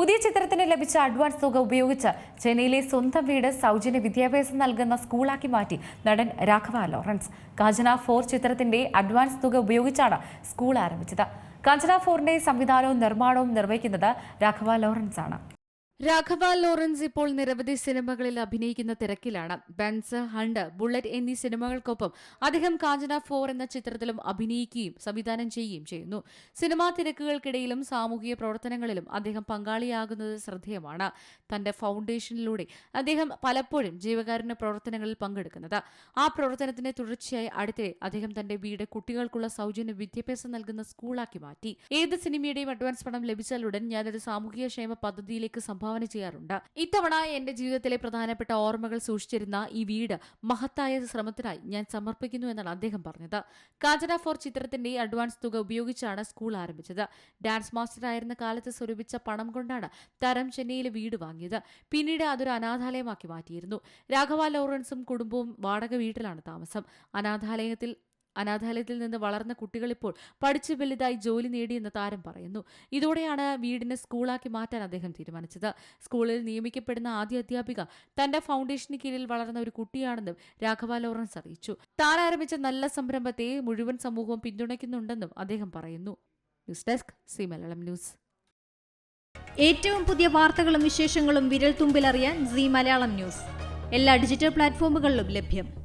പുതിയ ചിത്രത്തിന് ലഭിച്ച അഡ്വാൻസ് തുക ഉപയോഗിച്ച് ചെന്നൈയിലെ സ്വന്തം വീട് സൗജന്യ വിദ്യാഭ്യാസം നൽകുന്ന സ്കൂളാക്കി മാറ്റി നടൻ രാഘവ ലോറൻസ്. കാഞ്ചന ഫോർ ചിത്രത്തിന്റെ അഡ്വാൻസ് തുക ഉപയോഗിച്ചാണ് സ്കൂൾ ആരംഭിച്ചത്. കാഞ്ചന ഫോറിന്റെ സംവിധാനവും നിർമ്മാണവും നിർവഹിക്കുന്നത് രാഘവ ലോറൻസ് ആണ് രാഘവ ലോറൻസ് ഇപ്പോൾ നിരവധി സിനിമകളിൽ അഭിനയിക്കുന്ന തിരക്കിലാണ്. ബെൻസ് ഹണ്ട് ബുള്ളറ്റ് എന്നീ സിനിമകൾക്കൊപ്പം അദ്ദേഹം കാഞ്ചന ഫോർ എന്ന ചിത്രത്തിലും അഭിനയിക്കുകയും സംവിധാനം ചെയ്യുകയും ചെയ്യുന്നു. സിനിമാ തിരക്കുകൾക്കിടയിലും സാമൂഹിക പ്രവർത്തനങ്ങളിലും അദ്ദേഹം പങ്കാളിയാകുന്നത് ശ്രദ്ധേയമാണ്. തന്റെ ഫൗണ്ടേഷനിലൂടെ അദ്ദേഹം പലപ്പോഴും ജീവകാരുണ്യ പ്രവർത്തനങ്ങളിൽ പങ്കെടുക്കുന്നത്. ആ പ്രവർത്തനത്തിന്റെ തുടർച്ചയായി അടുത്തിടെ അദ്ദേഹം തന്റെ വീട് കുട്ടികൾക്കുള്ള സൗജന്യ വിദ്യാഭ്യാസം നൽകുന്ന സ്കൂളാക്കി മാറ്റി. ഏത് സിനിമയുടെയും അഡ്വാൻസ് പണം ലഭിച്ചാലുടൻ ഞാനൊരു സാമൂഹിക ക്ഷേമ പദ്ധതിയിലേക്ക് സംഭാവന ചെയ്യാറുണ്ട്. ഇത്തവണ എന്റെ ജീവിതത്തിലെ പ്രധാനപ്പെട്ട ഓർമ്മകൾ സൂക്ഷിച്ചിരുന്ന ഈ വീട് മഹത്തായ ശ്രമത്തിനായി ഞാൻ സമർപ്പിക്കുന്നു എന്നാണ് അദ്ദേഹം പറഞ്ഞത്. കാജന ഫോർ ചിത്രത്തിന്റെ അഡ്വാൻസ് തുക ഉപയോഗിച്ചാണ് സ്കൂൾ ആരംഭിച്ചത്. ഡാൻസ് മാസ്റ്റർ ആയിരുന്ന കാലത്ത് സ്വരൂപിച്ച പണം കൊണ്ടാണ് തരം ചെന്നൈയിലെ വീട് വാങ്ങിയത്. പിന്നീട് അതൊരു അനാഥാലയമാക്കി മാറ്റിയിരുന്നു. രാഘവ ലോറൻസും കുടുംബവും വാടക വീട്ടിലാണ് താമസം. അനാഥാലയത്തിൽ അനാഥാലയത്തിൽ നിന്ന് വളർന്ന കുട്ടികളിപ്പോൾ പഠിച്ചു വലുതായി ജോലി നേടിയെന്ന് താരം പറയുന്നു. ഇതോടെയാണ് വീടിനെ സ്കൂളാക്കി മാറ്റാൻ അദ്ദേഹം തീരുമാനിച്ചത്. സ്കൂളിൽ നിയമിക്കപ്പെടുന്ന ആദ്യ അധ്യാപിക തന്റെ ഫൗണ്ടേഷന് കീഴിൽ വളർന്ന ഒരു കുട്ടിയാണെന്നും രാഘവ ലോറൻസ് അറിയിച്ചു. താൻ ആരംഭിച്ച നല്ല സംരംഭത്തെ മുഴുവൻ സമൂഹവും പിന്തുണയ്ക്കുന്നുണ്ടെന്നും അദ്ദേഹം പറയുന്നു. News desk C Malayalam news. ഏറ്റവും പുതിയ വാർത്തകളും വിശേഷങ്ങളും വിരൽ തുമ്പിലറിയാൻ സി മലയാളം ന്യൂസ്. എല്ലാ ഡിജിറ്റൽ പ്ലാറ്റ്ഫോമുകളിലും ലഭ്യം.